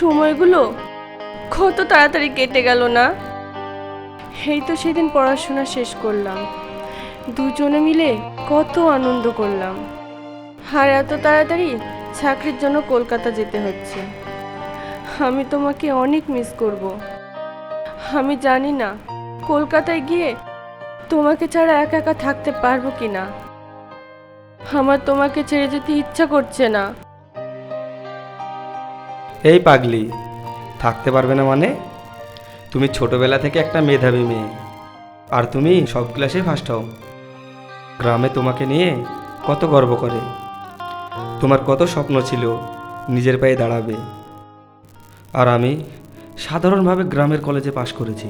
সময়গুলো কত তাড়াতাড়ি কেটে গেল না? এই তো সেদিন পড়াশোনা শেষ করলাম। দুজনে মিলে কত আনন্দ করলাম। আর এত তাড়াতাড়ি চাকরির জন্য কলকাতা যেতে হচ্ছে। আমি তোমাকে অনেক মিস করব। আমি জানি না কলকাতায় গিয়ে তোমাকে ছাড়া একা একা থাকতে পারব কি না আমার তোমাকে ছেড়ে যেতে ইচ্ছা করছে না। এই পাগলি, থাকতে পারবে না মানে? তুমি ছোটবেলা থেকে একটা মেধাবী মেয়ে, আর তুমি সব ক্লাসে ফার্স্ট হও। গ্রামে তোমাকে নিয়ে কত গর্ব করে। তোমার কত স্বপ্ন ছিল, নিজের পায়ে দাঁড়াবে। আর আমি সাধারণভাবে গ্রামের কলেজে পাশ করেছি।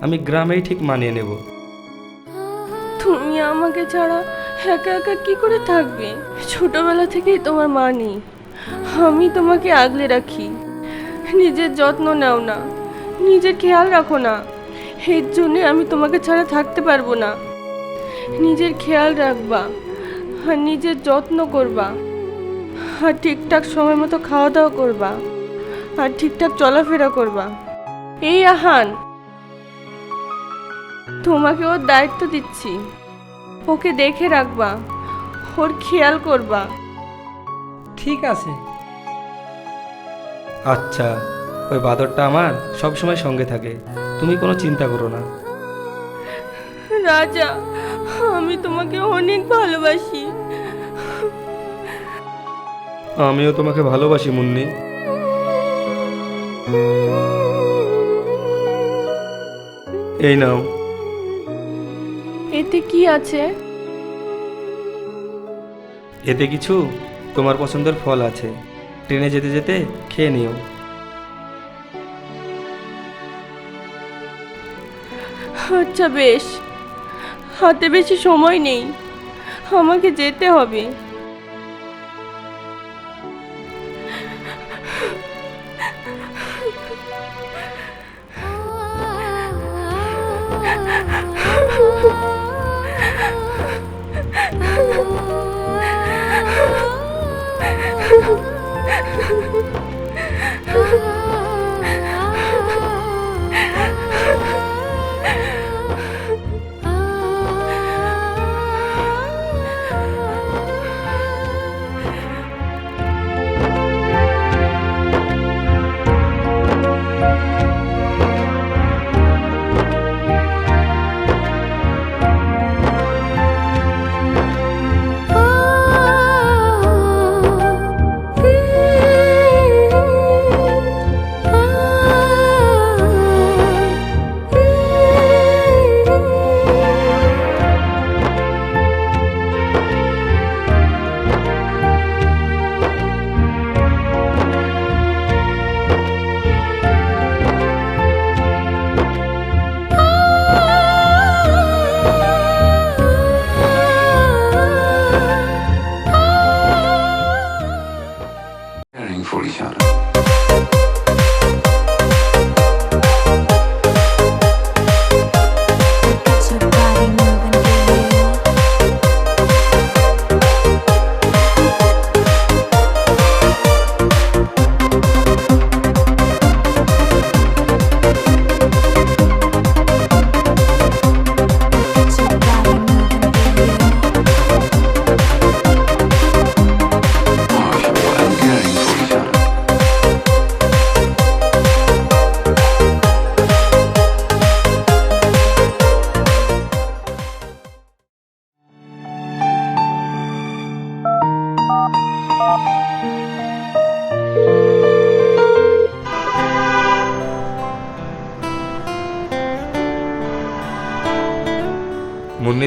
আমি গ্রামেই ঠিক মানিয়ে নেব। তুমি আমাকে ছাড়া একা একা কি করে থাকবে? ছোটবেলা থেকেই তোমার মা নেই। আমি তোমাকে আগলে রাখি। নিজের যত্ন নাও না। নিজের খেয়াল রাখো না। এর জন্যে আমি তোমাকে ছাড়া থাকতে পারব না। নিজের খেয়াল রাখবা আর নিজের যত্ন করবা আর ঠিকঠাক সময় মতো খাওয়া দাওয়া করবা আর ঠিকঠাক চলাফেরা করবা। এই আহান। তোমাকে ওর দায়িত্ব দিচ্ছি। ওকে দেখে রাখবা। ওর খেয়াল করবা। ঠিক আছে। আচ্ছা ওই বাদরটা আমার সব সময় সঙ্গে থাকে। তুমি কোনো চিন্তা করো না। রাজা আমি তোমাকে অনেক ভালোবাসি। আমিও তোমাকে ভালোবাসি মুন্নি। এই নাও। এতে কি আছে? এতে কিছু? তোমার পছন্দের ফল আছে। ট্রেনে যেতে যেতে খেয়ে নিও। আচ্ছা বেশ। হাতে বেশি সময় নেই। আমাকে যেতে হবে।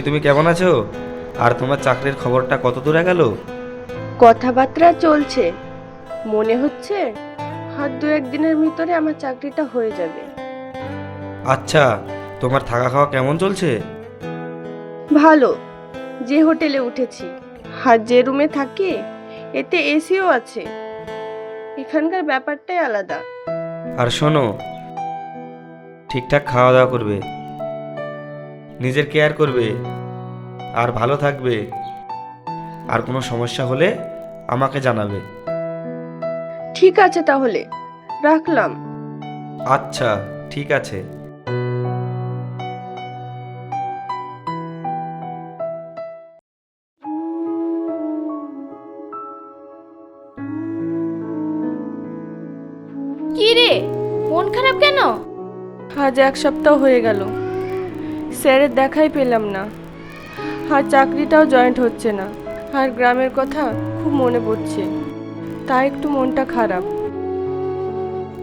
তুমি কেমন আছো? আর তোমার চাকরির খবরটা কত দূরে গেল? কথাবার্তা চলছে। মনে হচ্ছে আর দু একদিনের ভিতরে আমার চাকরিটা হয়ে যাবে। আচ্ছা তোমার থাকা খাওয়া কেমন চলছে? ভালো। যে হোটেলে উঠেছি। আর যে রুমে থাকি এতে এসিও আছে। এখানকার ব্যাপারটাই আলাদা। আর শোনো ঠিকঠাক খাওয়া দাওয়া করবে। নিজের কেয়ার করবে আর ভালো থাকবে। আর কোনো সমস্যা হলে আমাকে জানাবে। ঠিক আছে তাহলে রাখলাম। আচ্ছা ঠিক আছে। কি রে মন খারাপ কেন? আজ এক সপ্তাহ হয়ে গেল। স্যারের দেখাই পেলাম না। আর চাকরিটাও জয়েন্ট হচ্ছে না। আর গ্রামের কথা খুব মনে পড়ছে। তাই একটু মনটা খারাপ।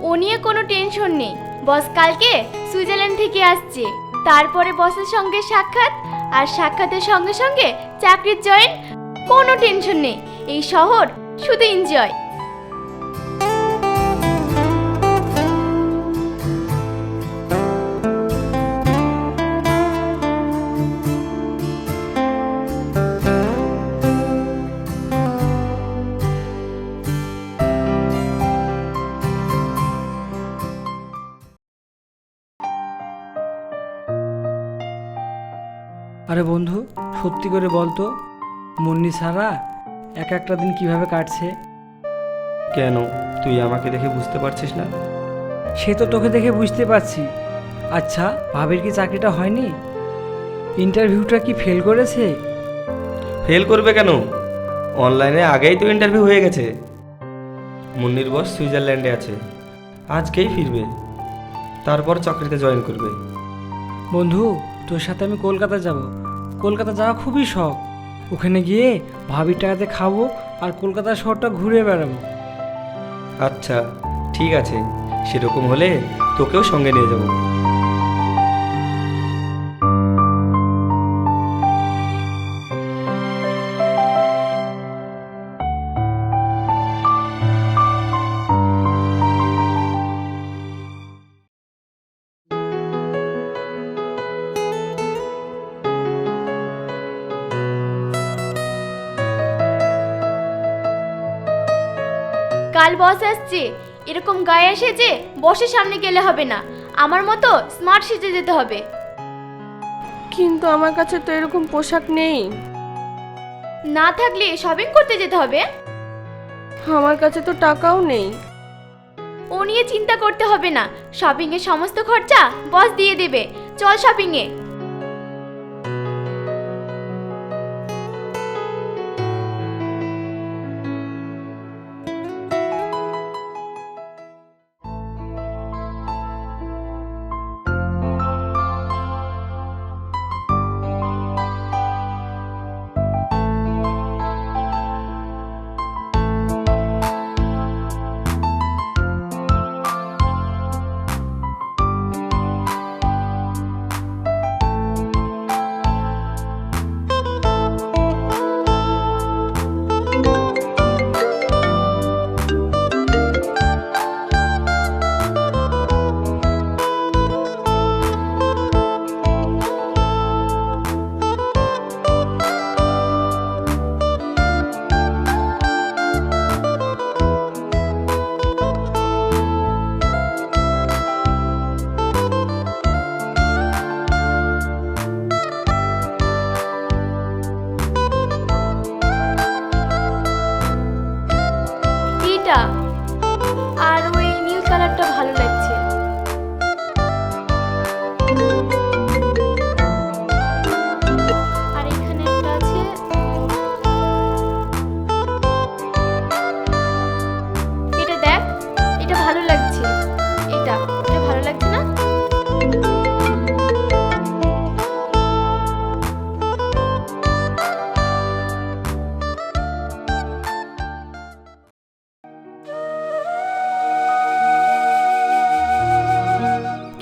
ও নিয়ে কোনো টেনশন নেই। বস কালকে সুইজারল্যান্ড থেকে আসছে। তারপরে বসের সঙ্গে সাক্ষাৎ আর সাক্ষাতের সঙ্গে সঙ্গে চাকরির জয়েন কোনো টেনশন নেই। এই শহর শুধু এনজয়। আরে বন্ধু? সত্যি করে বলতো মুন্নি ছাড়া এক একটা দিন কীভাবে কাটছে? কেন? তুই আমাকে দেখে বুঝতে পারছিস না? সে তো তোকে দেখে বুঝতে পারছি। আচ্ছা ভাবির কি চাকরিটা হয়নি? ইন্টারভিউটা কি ফেল করেছে? ফেল করবে কেন? অনলাইনে আগেই তো ইন্টারভিউ হয়ে গেছে। মুন্নির বস সুইজারল্যান্ডে আছে। আজকেই ফিরবে। তারপর চাকরিতে জয়েন করবে। বন্ধু তোর সাথে আমি কলকাতা যাব। কলকাতা যাওয়া খুবই শখ। ওখানে গিয়ে ভাবির টাকাতে খাব আর কলকাতা শহরটা ঘুরে বেড়াবো। আচ্ছা ঠিক আছে। সেরকম হলে তোকেও সঙ্গে নিয়ে যাব। কাল বস আসছে। এরকম গায়ে সেজে বসের সামনে গেলে হবে না। আমার মতো স্মার্ট সেজে যেতে হবে। কিন্তু আমার কাছে তো এরকম পোশাক নেই। না থাকলে শপিং করতে যেতে হবে? আমার কাছে তো টাকাও নেই। ও নিয়ে চিন্তা করতে হবে না। শপিং এর সমস্ত খরচা বস দিয়ে দেবে। চল শপিং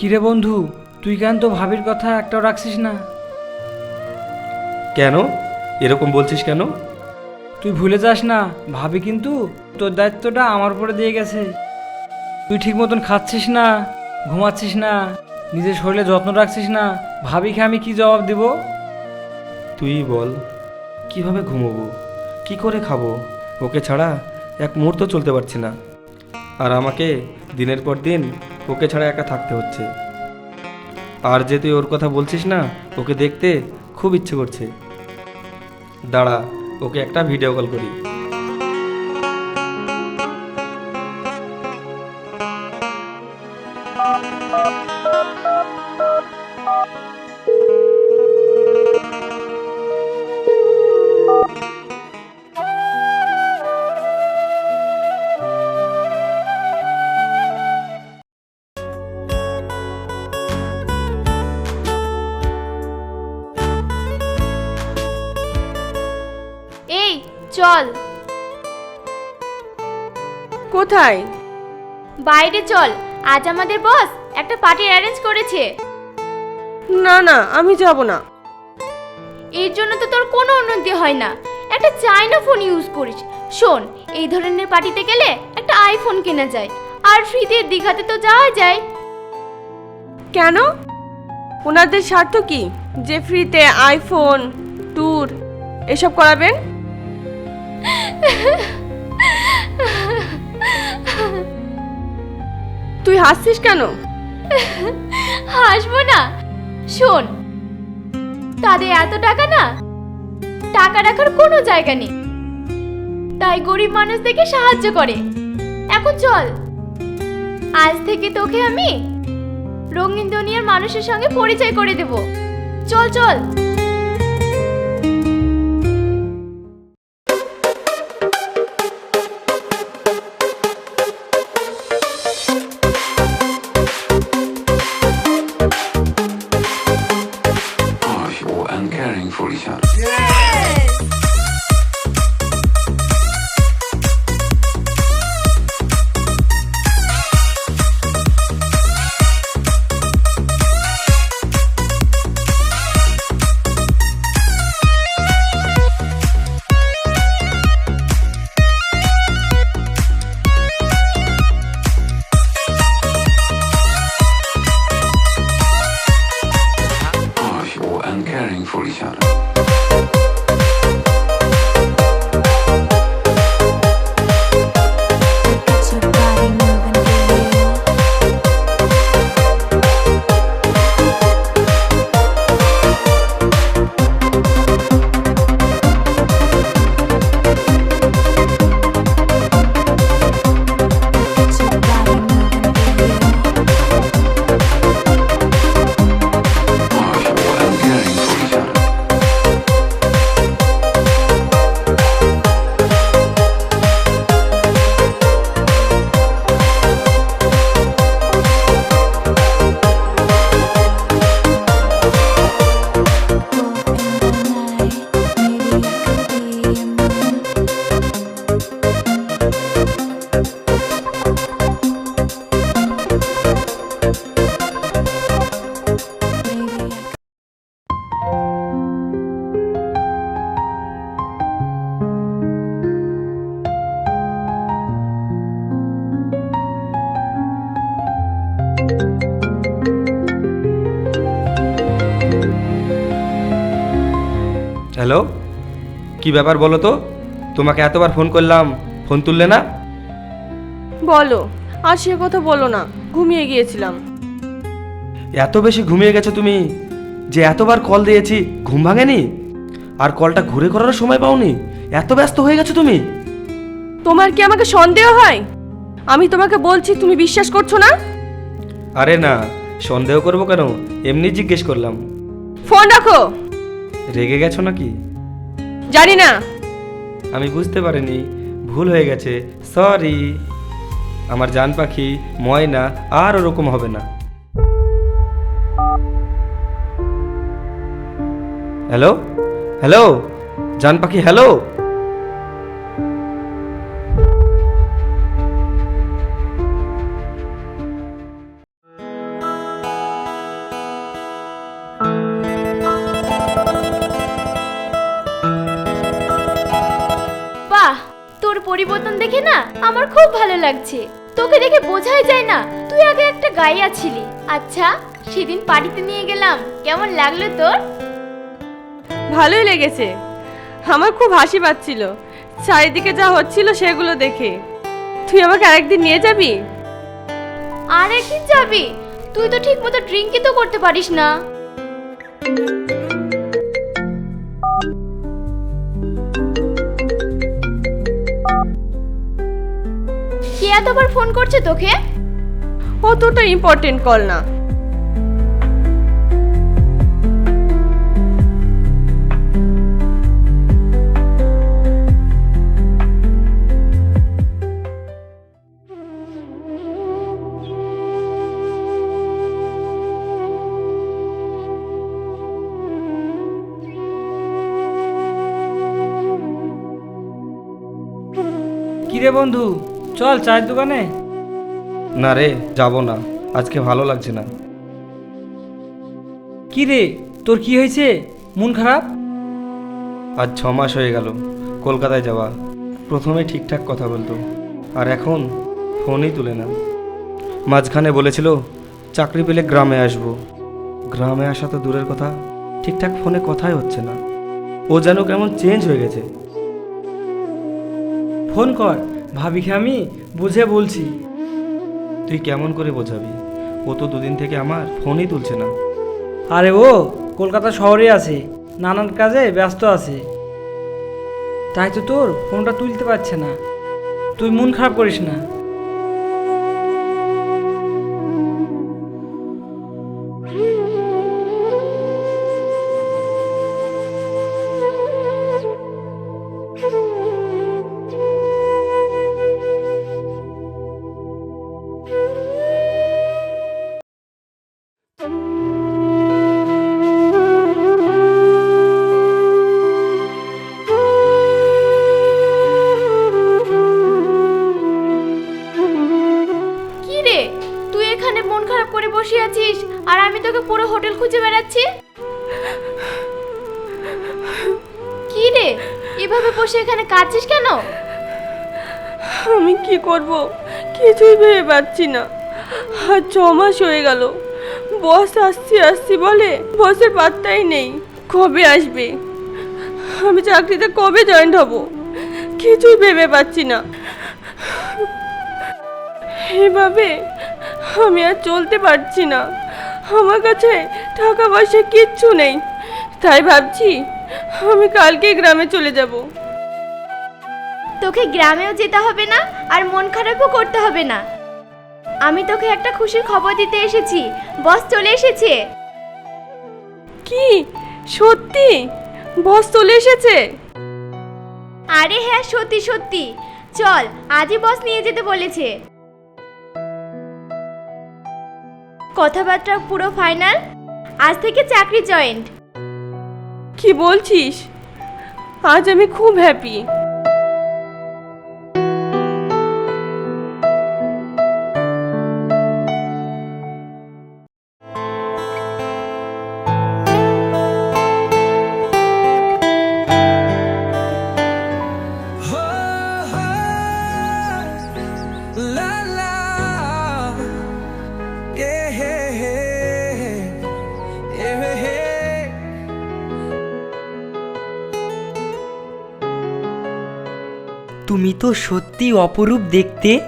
কিরে বন্ধু তুই কেন তো ভাবির কথা একটাও রাখছিস না? কেন? এরকম বলছিস কেন? তুই ভুলে যাস না ভাবি কিন্তু তোর দায়িত্বটা আমার উপরে দিয়ে গেছে। তুই ঠিক মতন খাচ্ছিস না ঘুমাচ্ছিস না নিজের শরীরে যত্ন রাখছিস না ভাবিকে আমি কি জবাব দিব? তুই বল কীভাবে ঘুমোবো? কি করে খাব? ওকে ছাড়া এক মুহূর্ত চলতে পারছি না। আর আমাকে দিনের পর দিন ওকে ছাড়া একা থাকতে হচ্ছে। আর যে তুই ওর কথা বলছিস না ওকে দেখতে খুব ইচ্ছে করছে। দাঁড়া, ওকে একটা ভিডিও কল করি। চল। কোথায়? বাইরে চল। আজ আমাদের বস একটা পার্টি অ্যারেঞ্জ করেছে। না না আমি যাব না। এর জন্য তো তোর কোনো উন্নতি হয় না। একটা চাইনা ফোন ইউজ করিস। শোন এই ধরনের পার্টিতে গেলে একটা আইফোন কেনা যায়। আর ফ্রিতে দীঘাতে তো যাওয়া যায়। কেন? ওনাদের স্বার্থ কি? যে ফ্রিতে আইফোন ট্যুর এসব করাবেন? তুই হাসছিস কেন? হাসবো না। শোন, তাদের এত টাকা না, টাকা রাখার কোনো জায়গা নেই। তাই গরিব মানুষদেরকে সাহায্য করে। এখন চল, আজ থেকে তোকে আমি রঙিন দুনিয়ার মানুষের সঙ্গে পরিচয় করে দেব। চল চল। কি ব্যাপার বলো তো? তোমাকে এতবার ফোন করলাম ফোন তুললে না? বলো আর সে কথা বলো না ঘুমিয়ে গিয়েছিলাম। এত বেশি ঘুমিয়ে গেছো তুমি যে এতবার কল দিয়েছি ঘুম ভাঙেনি? আর কলটা ঘুরে করারও সময় পাওনি এত ব্যস্ত হয়ে গেছো তুমি? তোমার কি আমাকে সন্দেহ হয়? আমি তোমাকে বলছি তুমি বিশ্বাস করছ না? আরে না সন্দেহ করব কেন? এমনি জিজ্ঞেস করলাম। ফোন রাখো। রেগে গেছো নাকি? জানি না। আমি বুঝতে পারিনি, ভুল হয়ে গেছে, সরি। আমার জান পাখি, ময়না, আর ওরকম হবে না। হ্যালো? হ্যালো? জান পাখি, হ্যালো? পরিবর্তন দেখে না আমার খুব ভালো লাগছে। তোকে দেখে বোঝাই যায় না তুই আগে একটা গাইয়া ছিলি। আচ্ছা সেদিন পার্টিতে নিয়ে গেলাম কেমন লাগল তোর? ভালোই লেগেছে। আমার খুব হাসি পাচ্ছিল। চারিদিকে যা হচ্ছিল সেগুলো দেখে। তুই আমাকে আরেকদিন নিয়ে যাবি? আর একদিন যাবি? তুই তো ঠিক মতো ড্রিঙ্কই তো করতে পারিস না। এতবার ফোন করছে তোকে? অতটা ইম্পর্টেন্ট কল না। কিরে বন্ধু? চল চায়ের দোকানে। না রে যাব না। আজকে ভালো লাগছে না। কি রে তোর কি হয়েছে? মন খারাপ? আজ ছ মাস হয়ে গেল কলকাতায় যাওয়া। প্রথমে ঠিকঠাক কথা বলতো আর এখন ফোনই তুলে না। মাঝখানে বলেছিল চাকরি পেলে গ্রামে আসব। গ্রামে আসা তো দূরের কথা ঠিকঠাক ফোনে কথাই হচ্ছে না। ও যেন কেমন চেঞ্জ হয়ে গেছে। ফোন কর। ভাবিকে আমি? বুঝে বলছি। তুই কেমন করে বোঝাবি? ও তো দুদিন থেকে আমার ফোনই তুলছে না। আরে ও কলকাতা শহরে আছে নানান কাজে ব্যস্ত আছে। তাই তো তোর ফোনটা তুলতে পারছে না। তুই মন খারাপ করিস না। কি করব? কিছুই ভেবে পাচ্ছি না। আর ছ মাস হয়ে গেল। বস আসছি আসছি বলে বসের পাত্তাই নেই। কবে আসবে? আমি চাকরিতে কবে জয়েন্ট হব? কিছুই ভেবে পাচ্ছি না। এভাবে আমি আর চলতে পারছি না। আমার কাছে টাকা পয়সা কিচ্ছু নেই। তাই ভাবছি আমি কালকে গ্রামে চলে যাব। তোকে গ্রামেও যেতে হবে না আর মন খারাপও করতে হবে না। আমি তোকে একটা খুশির খবর দিতে এসেছি। বস চলে এসেছে। কি? সত্যি? বস চলে এসেছে? আরে হ্যাঁ সত্যি সত্যি। চল আজই বস নিয়ে যেতে বলেছে। কথাবার্তা পুরো ফাইনাল। আজ থেকে চাকরি জয়েন্ট। কি বলছিস? আজ আমি খুব হ্যাপি তুমি তো সত্যি অপরূপ দেখতে।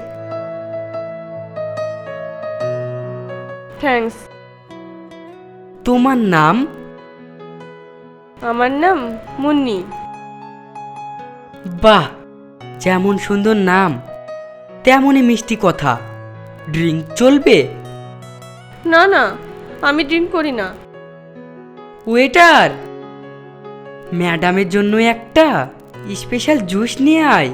থ্যাঙ্কস তোমার নাম? আমার নাম মুন্নি। বাহ যেমন সুন্দর নাম তেমনই মিষ্টি কথা। ড্রিঙ্ক চলবে? না না আমি ড্রিঙ্ক করি না। ওয়েটার ম্যাডামের জন্য একটা স্পেশাল জুস নিয়ে আয়।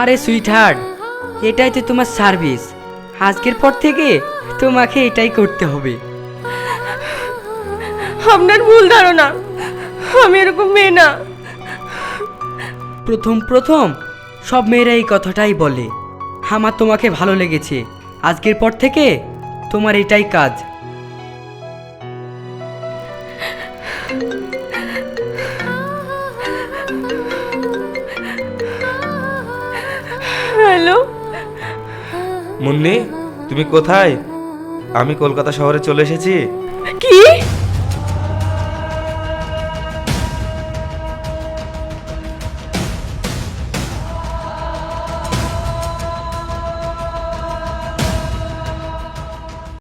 আরে সুইট হার্ট এটাই তো তোমার সার্ভিস। আজকের পর থেকে তোমাকে এটাই করতে হবে। আপনার ভুল ধারণা আমি এরকম মেয়ে না। প্রথম প্রথম সব মেয়েরা এই কথাটাই বলে। আমার তোমাকে ভালো লেগেছে। আজকের পর থেকে তোমার এটাই কাজ। হ্যালো? মুন্নি তুমি কোথায়? আমি কলকাতা শহরে চলে এসেছি। কি?